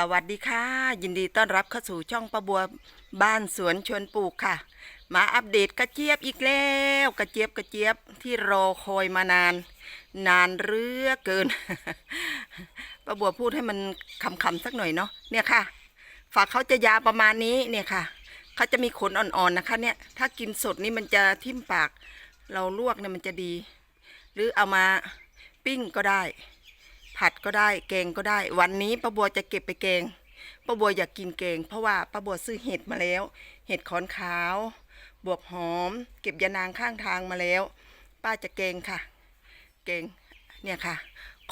สวัสดีค่ะ ยินดีต้อนรับเข้าสู่ช่องประบัวบ้านสวนชวนปลูกค่ะ มาอัปเดตกระเจี๊ยบอีกแล้วกระเจี๊ยบกระเจี๊ยบที่รอคอยมานาน นานเรือเกินประบัวพูดให้มันคำๆสักหน่อยเนาะเนี่ยค่ะ ฝากเขาจะยาประมาณนี้เนี่ยค่ะเขาจะมีขนอ่อนๆนะคะ เนี่ย ถ้ากินสดนี่มันจะทิ่มปาก เราลวกเนี่ยมันจะดี หรือเอามาปิ้งก็ได้ ผัดก็ได้ แกงก็ได้ วันนี้ป้าบัวจะเก็บไปแกงป้าบัวอยากกินแกง เพราะว่าป้าบัวซื้อเห็ดมาแล้ว เห็ดขอนขาว บวบหอม เก็บยานางข้างทางมาแล้ว ป้าจะแกงค่ะ แกงเนี่ยค่ะ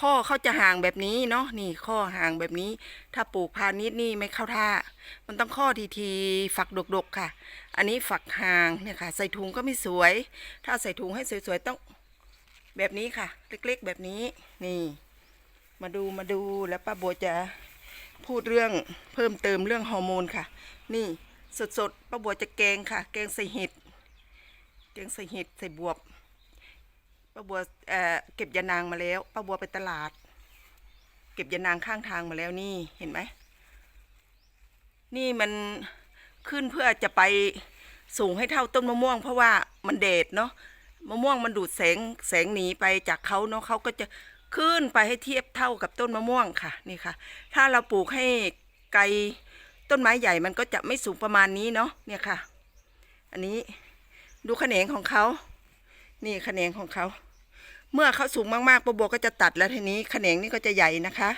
ข้อเขาจะห่างแบบนี้เนาะนี่ข้อห่างแบบนี้ ถ้าปลูกพาณิชย์นี่ไม่เข้าท่า มันต้องข้อทีทีฝักดกๆค่ะ อันนี้ฝักห่างเนี่ยค่ะ ใส่ถุงก็ไม่สวย ถ้าใส่ถุงให้สวยๆต้องแบบนี้ค่ะ เล็กๆแบบนี้นี่ มาดูมาดูแล้วป้าบัวจะพูดเรื่องเพิ่มเติมเรื่องฮอร์โมนค่ะ นี่สดสดๆป้าบัวจะแกงค่ะ แกงใส่เห็ดแกงใส่เห็ดใส่บวบป้าบัวเอ่อเก็บยานางมาแล้วป้าบัวไปตลาด เก็บยานางข้างทางมาแล้วนี่เห็นไหมนี่มันขึ้นเพื่อจะไปสูงให้เท่าต้นมะม่วง เพราะว่ามันเดดเนาะมะม่วงมันดูดแสงแสงหนีไปจากเขาเนาะเขาก็จะ ขึ้นไปให้เทียบเท่ากับต้นมะม่วงค่ะนี่ค่ะ ถ้าเราปลูกให้ไกลต้นไม้ใหญ่มันก็จะไม่สูงประมาณนี้เนาะเนี่ยค่ะ อันนี้ดูแขนงของเขา นี่แขนงของเขา เมื่อเขาสูงมากๆปะบัวก็จะตัดแล้วทีนี้แขนงนี่ก็จะใหญ่นะคะ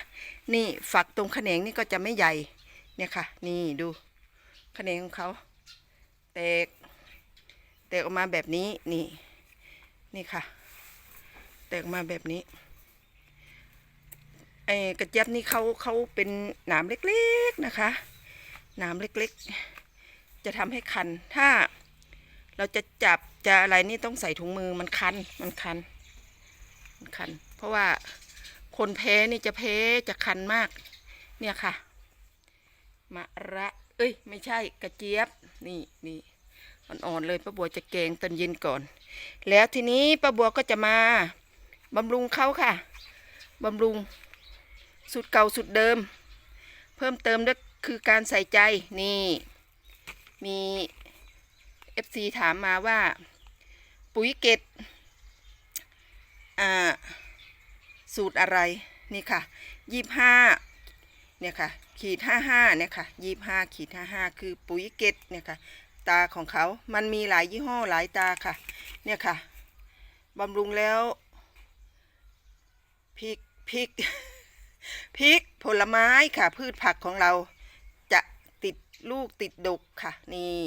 นี่ฝักตรงแขนงนี่ก็จะไม่ใหญ่เนี่ยค่ะ นี่ดูแขนงของเขาแตกแตกออกมาแบบนี้นี่นี่ค่ะ แตกออกมาแบบนี้ ไอ้กระเจี๊ยบนี่เขาเขาเป็นหนามเล็กๆนะคะ หนามเล็กๆ จะทำให้คัน ถ้าเราจะจับจะอะไรนี่ต้องใส่ถุงมือมันคันมันคันมันคัน เพราะว่าคนแพ้นี่จะแพ้จะคันมาก เนี่ยค่ะมะระ เอ้ย ไม่ใช่กระเจี๊ยบ นี่นี่อ่อนๆเลยป้าบัวจะแกงตอนเย็นก่อน แล้วทีนี้ป้าบัวก็จะมาบำรุงเขาค่ะบำรุง สุดเก่าสุดเดิม เพิ่มเติมด้วยคือการใส่ใจนี่ มีเอฟซีถามมาว่า ปุ๋ยเกตอ่าสูตรอะไรนี่ค่ะยี่ห้าเนี่ยค่ะขีดห้าห้าเนี่ยค่ะยี่ห้าขีดห้าห้าคือปุ๋ยเกตเนี่ยค่ะตาของเขา มันมีหลายยี่ห้อหลายตาค่ะ เนี่ยค่ะบำรุงแล้วพริกพริก พริกผลไม้ค่ะ พืชผักของเราจะติดลูกติดดกค่ะ นี่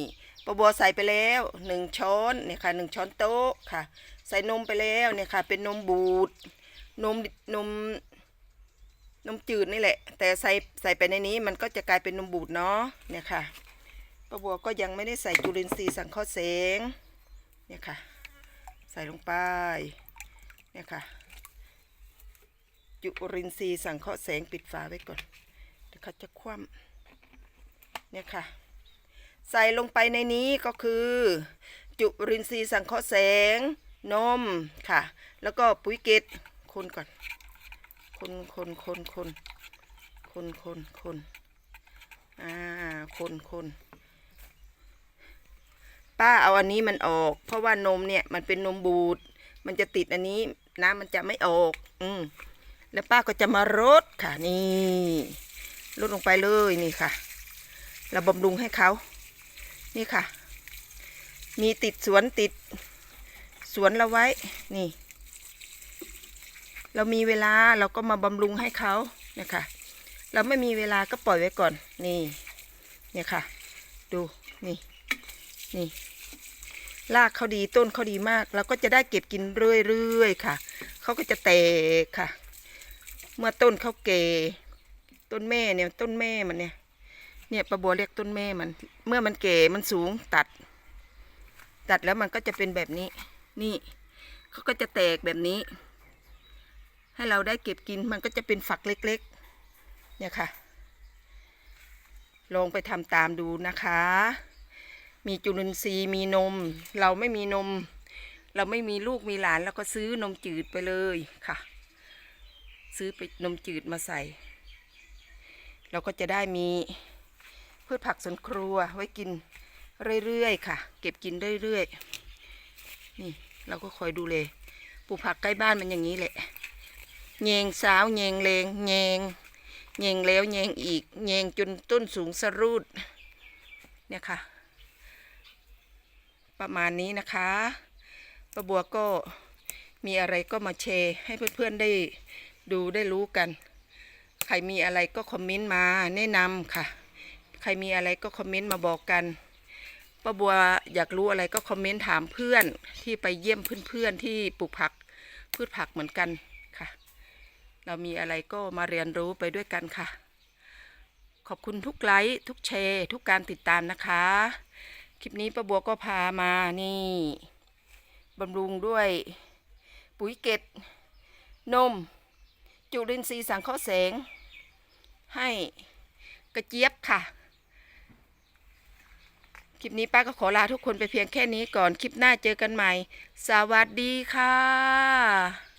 ปะบัวใส่ไปแล้วหนึ่งช้อนเนี่ยค่ะหนึ่งช้อนโต๊ะค่ะ ใส่นมไปแล้วเนี่ยค่ะ เป็นนมบูดนมนมนมจืดนี่แหละ แต่ใส่ใส่ไปในนี้มันก็จะกลายเป็นนมบูดเนาะเนี่ยค่ะป้าบัวก็ยังไม่ได้ใส่จุลินทรีย์สังเคราะห์แสงเนี่ยค่ะ ใส่ลงไปเนี่ยค่ะ จุลินทรีย์สังเคราะห์แสงปิดฝาไว้ก่อนเดี๋ยวเขาจะคว่ำเนี่ยค่ะ ใส่ลงไปในนี้ก็คือ จุลินทรีย์สังเคราะห์แสงนมค่ะ แล้วก็ปุ๋ยเกตคนก่อน คนคนคนคนคนคนคนอ่าคนคนป้าเอาอันนี้มันออก เพราะว่านมเนี่ยมันเป็นนมบูด มันจะติดอันนี้น้ำมันจะไม่ออก อืม แล้วป้าก็จะมารดค่ะนี่ลดลงไปเลยนี่ค่ะเราบำรุงให้เขานี่ค่ะ มีติดสวนติดสวนเราไว้นี่ เรามีเวลาเราก็มาบำรุงให้เขานี่ยค่ะเราไม่มีเวลาก็ปล่อยไว้ก่อนนี่เนี่ยค่ะ ดูนี่นี่รากเขาดีต้นเขาดีมาก เราก็จะได้เก็บกินเรื่อยๆค่ะเขาก็จะแตกค่ะ เมื่อต้นเขาเกต้นแม่เนี่ยต้นแม่มันเนี่ย เนี่ยประบัวเรียกต้นแม่มัน เมื่อมันเก่มันสูงตัด ตัดแล้วมันก็จะเป็นแบบนี้ นี่เขาก็จะแตกแบบนี้ ให้เราได้เก็บกินมันก็จะเป็นฝักเล็กๆ เนี่ยค่ะ ลองไปทำตามดูนะคะ มีจุลินทรีย์มีนม เราไม่มีนม เราไม่มีลูกมีหลานเราก็ซื้อนมจืดไปเลยค่ะ ซื้อไปนมจืดมาใส่ เราก็จะได้มีพืชผักสวนครัวไว้กินเรื่อยๆค่ะ เก็บกินเรื่อยๆนี่เราก็คอยดูเลยปลูกผักใกล้บ้านมันอย่างนี้แหละแยงสาวแยงเลงแยงแยงแล้วแยงอีกแยงจนต้นสูงสรูดเนี่ยค่ะ ประมาณนี้นะคะป้าบัวก็มีอะไรก็มาแชร์ให้เพื่อนๆได้ ดูได้รู้กัน ใครมีอะไรก็คอมเมนต์มาแนะนำค่ะ ใครมีอะไรก็คอมเมนต์มาบอกกันป้าบัวอยากรู้อะไรก็คอมเมนต์ถามเพื่อนที่ไปเยี่ยมเพื่อนๆที่ปลูกผักพืชผักเหมือนกันค่ะ เรามีอะไรก็มาเรียนรู้ไปด้วยกันค่ะ ขอบคุณทุกไลค์ทุกแชร์ทุกการติดตามนะคะ คลิปนี้ป้าบัวก็พามานี่บำรุงด้วยปุ๋ยเกตนม จุลินทรีย์สังเคราะห์แสง ให้กระเจี๊ยบค่ะ คลิปนี้ป้าก็ขอลาทุกคนไปเพียงแค่นี้ก่อน คลิปหน้าเจอกันใหม่ สวัสดีค่ะ